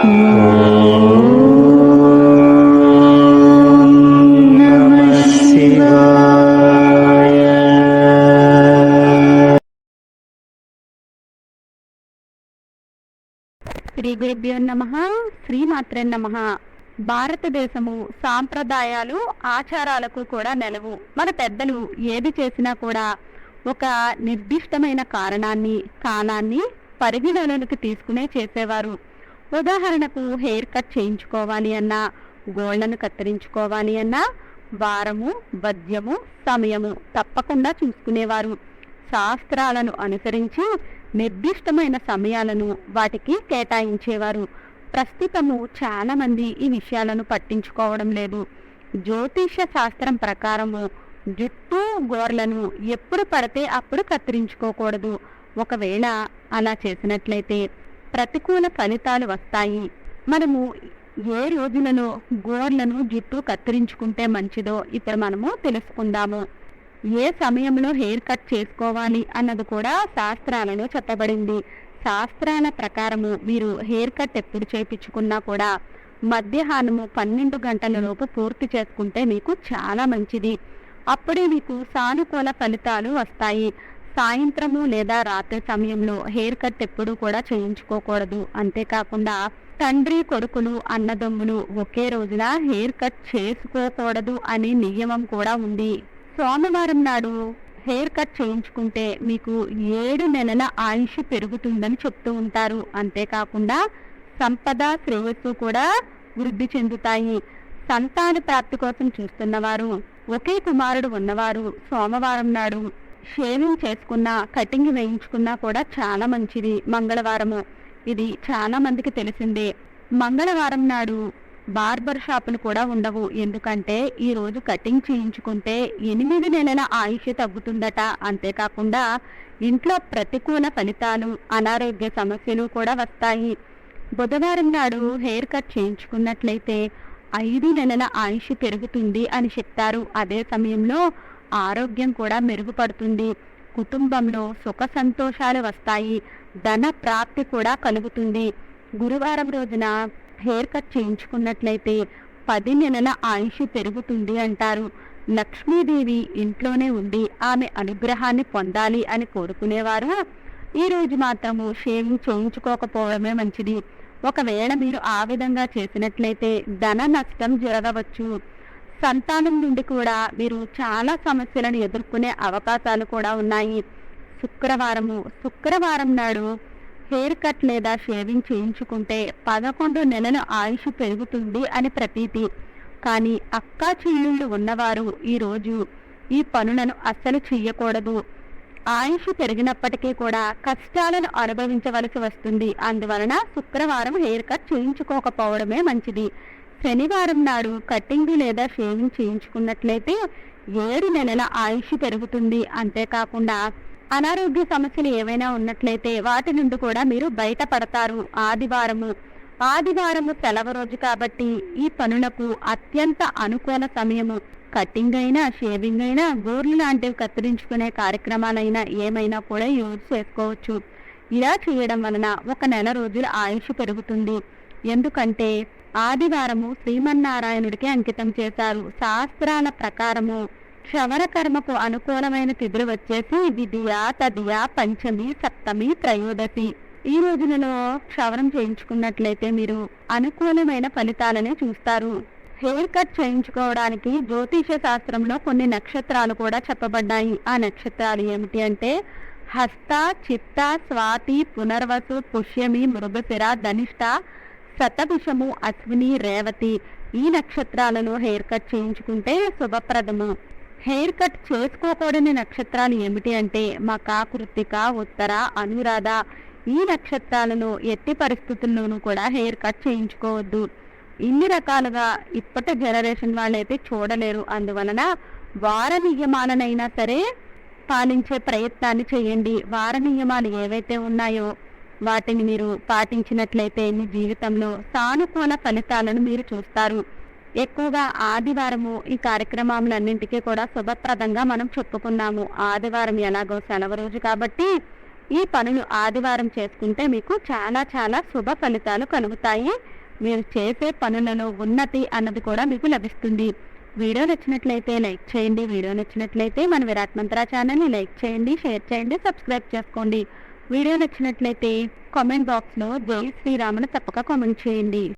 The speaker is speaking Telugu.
నమః శ్రీ గురుభ్యో నమ శ్రీమాత్రే నమ. భారతదేశము సాంప్రదాయాలు ఆచారాలకు కూడా నెలవు. మన పెద్దలు ఏది చేసినా కూడా ఒక నిర్దిష్టమైన కారణాన్ని కాలాన్ని పరిగణలోనికి తీసుకునే చేసేవారు. ఉదాహరణకు హెయిర్ కట్ చేయించుకోవాలి అన్నా గోళ్ళను కత్తిరించుకోవాలి అన్నా వారము వద్యము సమయము తప్పకుండా చూసుకునేవారు. శాస్త్రాలను అనుసరించి నిర్దిష్టమైన సమయాలను వాటికి కేటాయించేవారు. ప్రస్తుతము చాలామంది ఈ విషయాలను పట్టించుకోవడం లేదు. జ్యోతిష శాస్త్రం ప్రకారము జుట్టు గోర్లను ఎప్పుడు పడితే అప్పుడు కత్తిరించుకోకూడదు. ఒకవేళ అలా చేసినట్లయితే ప్రతికూల ఫలితాలు వస్తాయి. మనము ఏ రోజులలో గోర్లను జుట్టు కత్తిరించుకుంటే మంచిదో ఇప్పుడు మనము తెలుసుకుందాము. ఏ సమయంలో హెయిర్ కట్ చేసుకోవాలి అన్నది కూడా శాస్త్రాలలో చెప్పబడింది. శాస్త్రాల ప్రకారము మీరు హెయిర్ కట్ ఎప్పుడు చేపించుకున్నా కూడా మధ్యాహ్నము పన్నెండు గంటల లోపు పూర్తి చేసుకుంటే మీకు చాలా మంచిది. అప్పుడే మీకు సానుకూల ఫలితాలు వస్తాయి. సాయంత్రము లేదా రాత్రి సమయంలో హెయిర్ కట్ ఎప్పుడూ కూడా చేయించుకోకూడదు. అంతేకాకుండా తండ్రి కొడుకులు అన్నదమ్ములు ఒకే రోజున హెయిర్ కట్ చేసుకోకూడదు అనే నియమం కూడా ఉంది. సోమవారం నాడు హెయిర్ కట్ చేయించుకుంటే మీకు ఏడు నెలల ఆయుష్ పెరుగుతుందని చెప్తూ ఉంటారు. అంతేకాకుండా సంపద శ్రేయస్సు కూడా వృద్ధి చెందుతాయి. సంతాన ప్రాప్తి కోసం చూస్తున్నవారు ఒకే కుమారుడు ఉన్నవారు సోమవారం నాడు షేవింగ్ చేసుకున్నా కటింగ్ వేయించుకున్నా కూడా చాలా మంచిది మంగళవారము. ఇది చాలా మందికి తెలిసిందే. మంగళవారం నాడు బార్బర్ షాపులు కూడా ఉండవు. ఎందుకంటే ఈ రోజు కటింగ్ చేయించుకుంటే ఎనిమిది నెలల ఆయుష్ తగ్గుతుందట. అంతేకాకుండా ఇంట్లో ప్రతికూల ఫలితాలు అనారోగ్య సమస్యలు కూడా వస్తాయి. బుధవారం నాడు హెయిర్ కట్ చేయించుకున్నట్లయితే ఐదు నెలల ఆయుష్ పెరుగుతుంది అని చెప్తారు. అదే సమయంలో ఆరోగ్యం కూడా మెరుగుపడుతుంది. కుటుంబంలో సుఖ సంతోషాలు వస్తాయి. ధన ప్రాప్తి కూడా కలుగుతుంది. గురువారం రోజున హెయిర్ కట్ చేయించుకున్నట్లయితే పది నెలల ఆయుష్ పెరుగుతుంది అంటారు. లక్ష్మీదేవి ఇంట్లోనే ఉండి ఆమె అనుగ్రహాన్ని పొందాలి అని కోరుకునేవారు? ఈ రోజు మాత్రము షేవింగ్ చేయించుకోకపోవడమే మంచిది. ఒకవేళ మీరు ఆ విధంగా చేసినట్లయితే ధన నష్టం జరగవచ్చు. సంతానం నుండి కూడా మీరు చాలా సమస్యలను ఎదుర్కొనే అవకాశాలు కూడా ఉన్నాయి. శుక్రవారము శుక్రవారం నాడు హెయిర్ కట్ లేదా షేవింగ్ చేయించుకుంటే పదకొండు నెలల ఆయుష్ పెరుగుతుంది అని ప్రతీతి. కానీ అక్కా చెల్లెళ్ళు ఉన్నవారు ఈరోజు ఈ పనులను అస్సలు చెయ్యకూడదు. ఆయుష్ పెరిగినప్పటికీ కూడా కష్టాలను అనుభవించవలసి వస్తుంది. అందువలన శుక్రవారం హెయిర్ కట్ చేయించుకోకపోవడమే మంచిది. శనివారం నాడు కట్టింగ్ లేదా షేవింగ్ చేయించుకున్నట్లయితే ఏడు నెలల ఆయుష్ పెరుగుతుంది. అంతేకాకుండా అనారోగ్య సమస్యలు ఏవైనా ఉన్నట్లయితే వాటి నుండి కూడా మీరు బయటపడతారు. ఆదివారము. ఆదివారము సెలవు రోజు కాబట్టి ఈ పనులకు అత్యంత అనుకూల సమయము. కట్టింగ్ అయినా షేవింగ్ అయినా గోర్లు లాంటివి కత్తిరించుకునే కార్యక్రమాలైనా ఏమైనా కూడా యూజ్ చేసుకోవచ్చు. ఇలా చేయడం వలన ఒక నెల రోజుల ఆయుష్ పెరుగుతుంది. ఎందుకంటే ఆదివారము శ్రీమన్నారాయణుడికి అంకితం చేశారు. శాస్త్రాల ప్రకారము క్షవర కర్మకు అనుకూలమైన తిథులు వచ్చేసి విధియ తదియ పంచమి సప్తమి త్రయోదశి. ఈ రోజులలో క్షవరం చేయించుకున్నట్లయితే మీరు అనుకూలమైన ఫలితాలనే చూస్తారు. హెయిర్ కట్ చేయించుకోవడానికి జ్యోతిష శాస్త్రంలో కొన్ని నక్షత్రాలు కూడా చెప్పబడ్డాయి. ఆ నక్షత్రాలు ఏమిటి అంటే హస్త చిత్త స్వాతి పునర్వసు పుష్యమి మృగశిర ధనిష్ట శతభిషము అశ్విని రేవతి ఈ నక్షత్రాలను హెయిర్ కట్ చేయించుకుంటే శుభప్రదము. హెయిర్ కట్ చేసుకోకూడని నక్షత్రాలు ఏమిటి అంటే మక కృతిక ఉత్తర అనురాధ ఈ నక్షత్రాలను ఎట్టి పరిస్థితుల్లోనూ కూడా హెయిర్ కట్ చేయించుకోవద్దు. ఇన్ని రకాలుగా ఇప్పటి జనరేషన్ వాళ్ళైతే చూడలేరు. అందువలన వార నియమాలనైనా సరే పాలించే ప్రయత్నాన్ని చేయండి. వార నియమాలు ఏవైతే ఉన్నాయో వాటిని మీరు పాటించినట్లయితే మీ జీవితంలో సానుకూల ఫలితాలను మీరు చూస్తారు. ఎక్కువగా ఆదివారము ఈ కార్యక్రమాలన్నింటికీ కూడా శుభప్రదంగా మనం చెప్పుకున్నాము. ఆదివారం ఎలాగో సెలవు రోజు కాబట్టి ఈ పనులు ఆదివారం చేసుకుంటే మీకు చాలా చాలా శుభ ఫలితాలు కలుగుతాయి. మీరు చేసే పనులలో ఉన్నతి అన్నది కూడా మీకు లభిస్తుంది. వీడియో నచ్చినట్లయితే లైక్ చేయండి. వీడియో నచ్చినట్లయితే మన విరాట్ మంత్రా ఛానల్ని లైక్ చేయండి షేర్ చేయండి సబ్స్క్రైబ్ చేసుకోండి. వీడియో నచ్చినట్లయితే కామెంట్ బాక్స్లో జై శ్రీరామును తప్పక కామెంట్ చేయండి.